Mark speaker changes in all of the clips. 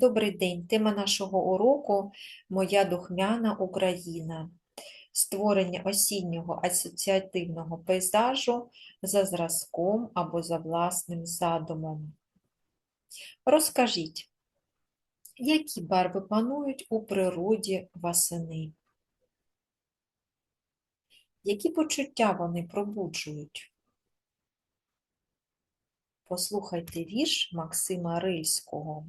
Speaker 1: Добрий день. Тема нашого уроку Моя духмяна Україна. Створення осіннього асоціативного пейзажу за зразком або за власним задумом. Розкажіть, які барви панують у природі восени? Які почуття вони пробуджують? Послухайте вірш Максима Рильського.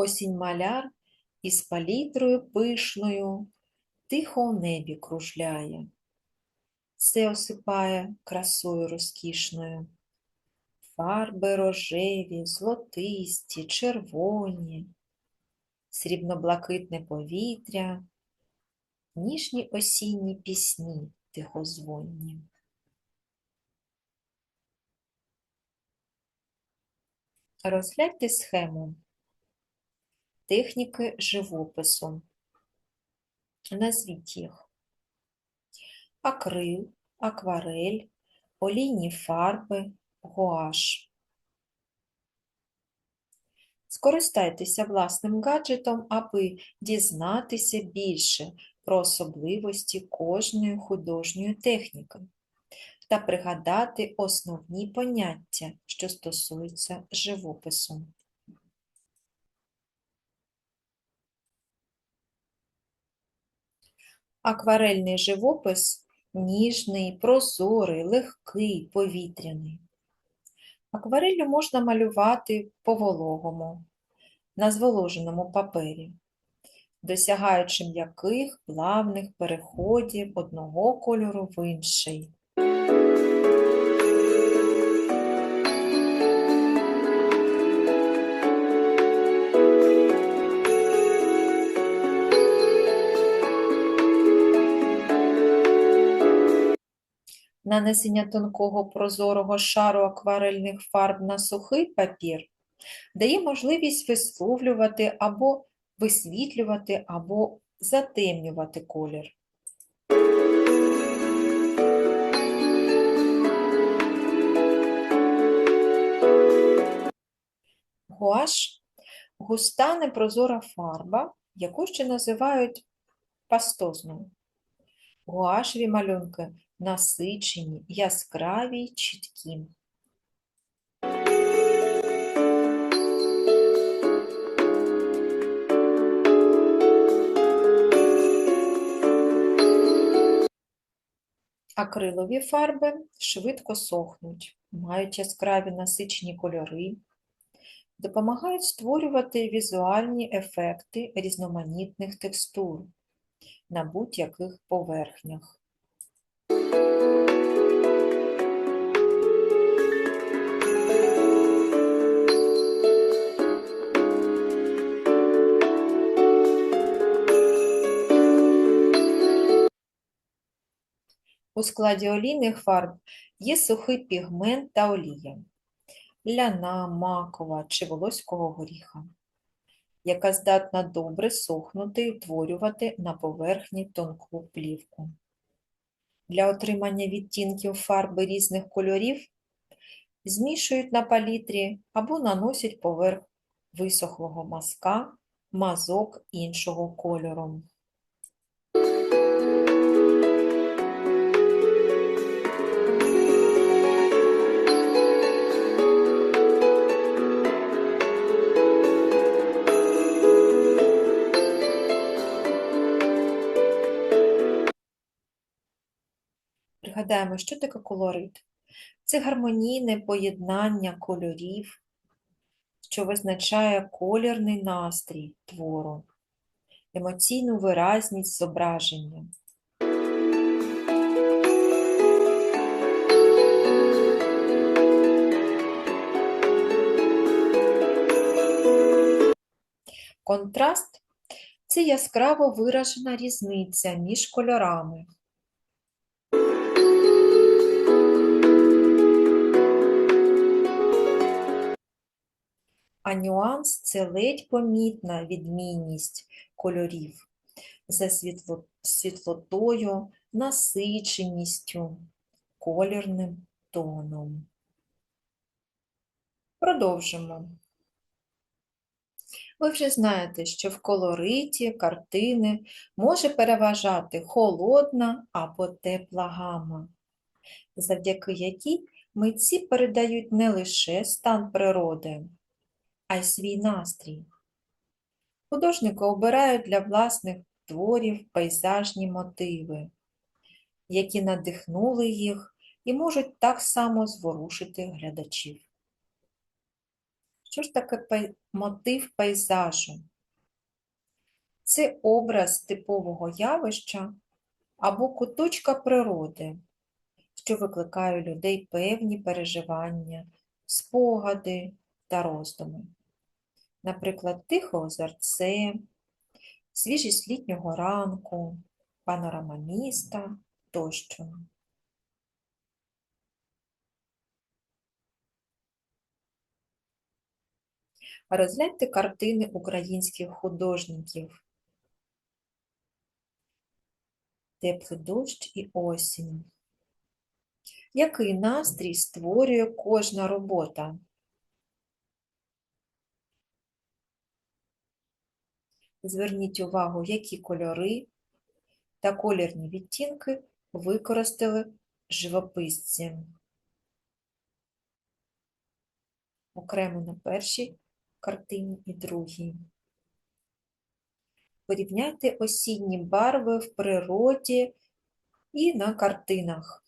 Speaker 1: Осінь маляр із палітрою пишною тихо в небі кружляє, все осипає красою розкішною. Фарби рожеві, золотисті, червоні, срібно-блакитне повітря, ніжні осінні пісні тихозвонні. Розгляньте схему техніки живопису. Назвіть їх. Акрил, акварель, олійні фарби, гуаш. Скористайтеся власним гаджетом, аби дізнатися більше про особливості кожної художньої техніки та пригадати основні поняття, що стосуються живопису. Акварельний живопис ніжний, прозорий, легкий, повітряний. Аквареллю можна малювати по вологому, на зволоженому папері, досягаючи м'яких плавних переходів одного кольору в інший. Нанесення тонкого прозорого шару акварельних фарб на сухий папір дає можливість висловлювати або висвітлювати, або затемнювати колір. Гуаш – густа непрозора фарба, яку ще називають пастозною. Гуашеві малюнки насичені, яскраві чіткі. Акрилові фарби швидко сохнуть, мають яскраві насичені кольори, допомагають створювати візуальні ефекти різноманітних текстур на будь-яких поверхнях. У складі олійних фарб є сухий пігмент та олія, ляна, макова чи волоського горіха, яка здатна добре сохнути і утворювати на поверхні тонку плівку. Для отримання відтінків фарби різних кольорів змішують на палітрі або наносять поверх висохлого мазка мазок іншого кольору. Пригадаємо, що таке колорит? Це гармонійне поєднання кольорів, що визначає колірний настрій твору, емоційну виразність зображення. Контраст це яскраво виражена різниця між кольорами. А нюанс – це ледь помітна відмінність кольорів за світло, світлотою, насиченістю, колірним тоном. Продовжимо. Ви вже знаєте, що в колориті картини може переважати холодна або тепла гама, завдяки якій митці передають не лише стан природи, а й свій настрій. Художники обирають для власних творів пейзажні мотиви, які надихнули їх і можуть так само зворушити глядачів. Що ж таке мотив пейзажу? Це образ типового явища або куточка природи, що викликає у людей певні переживання, спогади та роздуми. Наприклад, тихе озерце, свіжість літнього ранку, панорама міста тощо. Розгляньте картини українських художників. Теплий дощ і осінь. Який настрій створює кожна робота? Зверніть увагу, які кольори та колірні відтінки використали живописці. Окремо на першій картині і другій. Порівняйте осінні барви в природі і на картинах.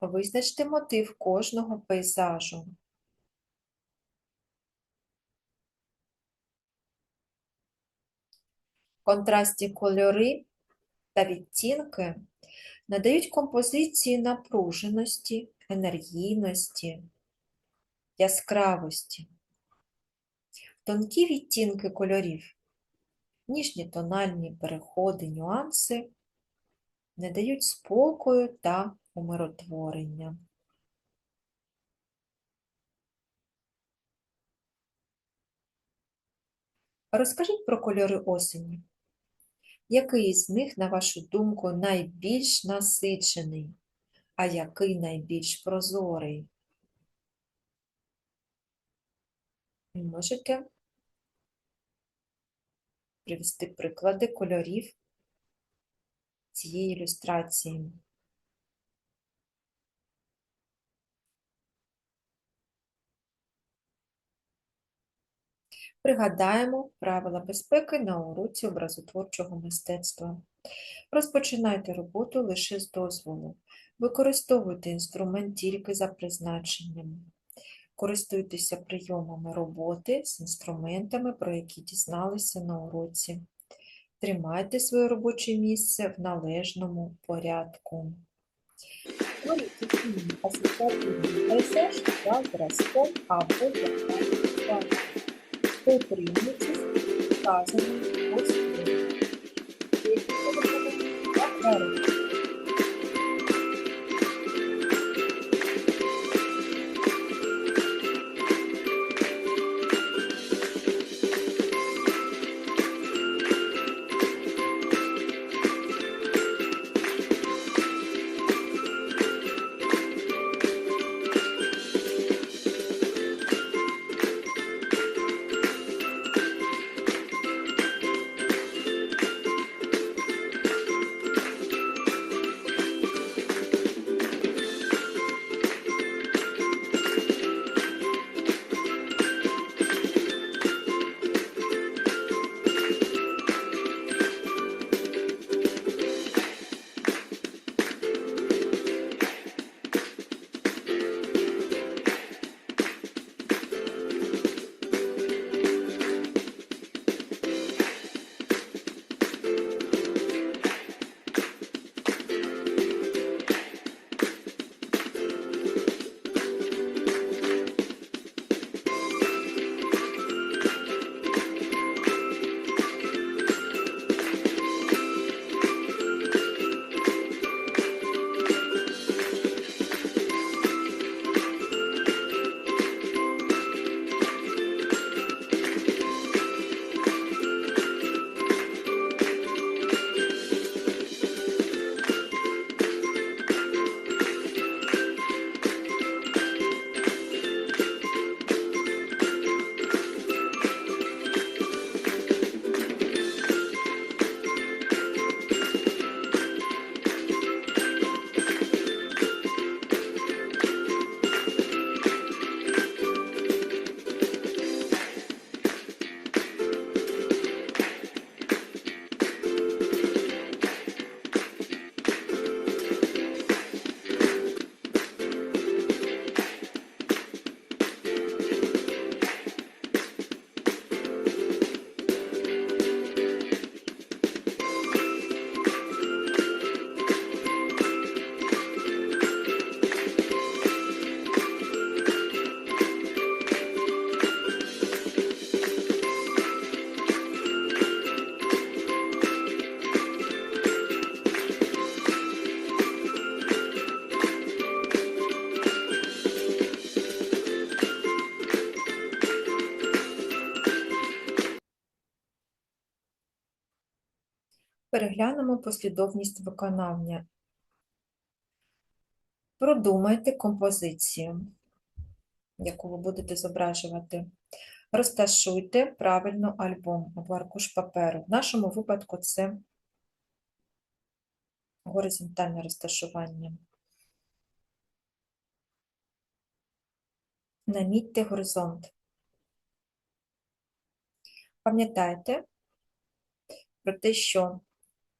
Speaker 1: Визначте мотив кожного пейзажу. Контрастні кольори та відтінки надають композиції напруженості, енергійності, яскравості. Тонкі відтінки кольорів, ніжні тональні переходи, нюанси не дають спокою та умиротворення. Розкажіть про кольори осені. Який із них, на вашу думку, найбільш насичений, а який найбільш прозорий? Можете привести приклади кольорів цієї ілюстрації. Пригадаємо правила безпеки на уроці образотворчого мистецтва. Розпочинайте роботу лише з дозволу. Використовуйте інструмент тільки за призначенням. Користуйтеся прийомами роботи з інструментами, про які дізналися на уроці. Тримайте своє робоче місце в належному порядку. Асоціативний пейзаж за зразком або Дотримуйтесь вказаної послуги. Акварель. Переглянемо послідовність виконання. Продумайте композицію, яку ви будете зображувати. Розташуйте правильно альбом або аркуш паперу. В нашому випадку це горизонтальне розташування. Намітьте горизонт. Пам'ятайте про те, що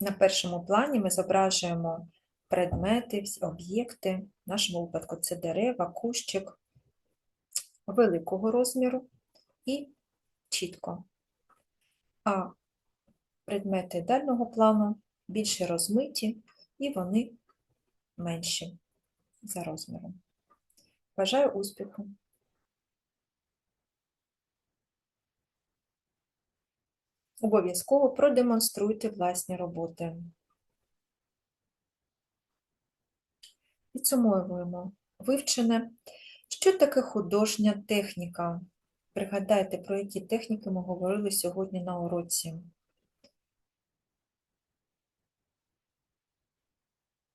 Speaker 1: на першому плані ми зображуємо предмети, об'єкти, в нашому випадку це дерева, кущик великого розміру і чітко. А предмети дальнього плану більше розмиті і вони менші за розміром. Бажаю успіху! Обов'язково продемонструйте власні роботи. Підсумовуємо вивчене. Що таке художня техніка? Пригадайте, про які техніки ми говорили сьогодні на уроці.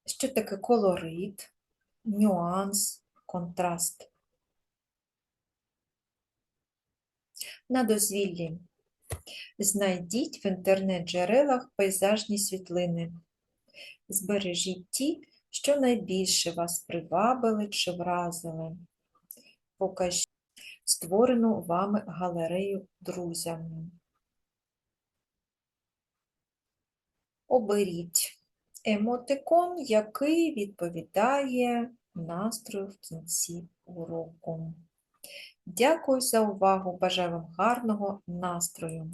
Speaker 1: Що таке колорит, нюанс, контраст? На дозвіллі. Знайдіть в інтернет-джерелах пейзажні світлини. Збережіть ті, що найбільше вас привабили чи вразили. Покажіть створену вами галерею друзям. Оберіть емотикон, який відповідає настрою в кінці уроку. Дякую за увагу! Бажаю вам гарного настрою!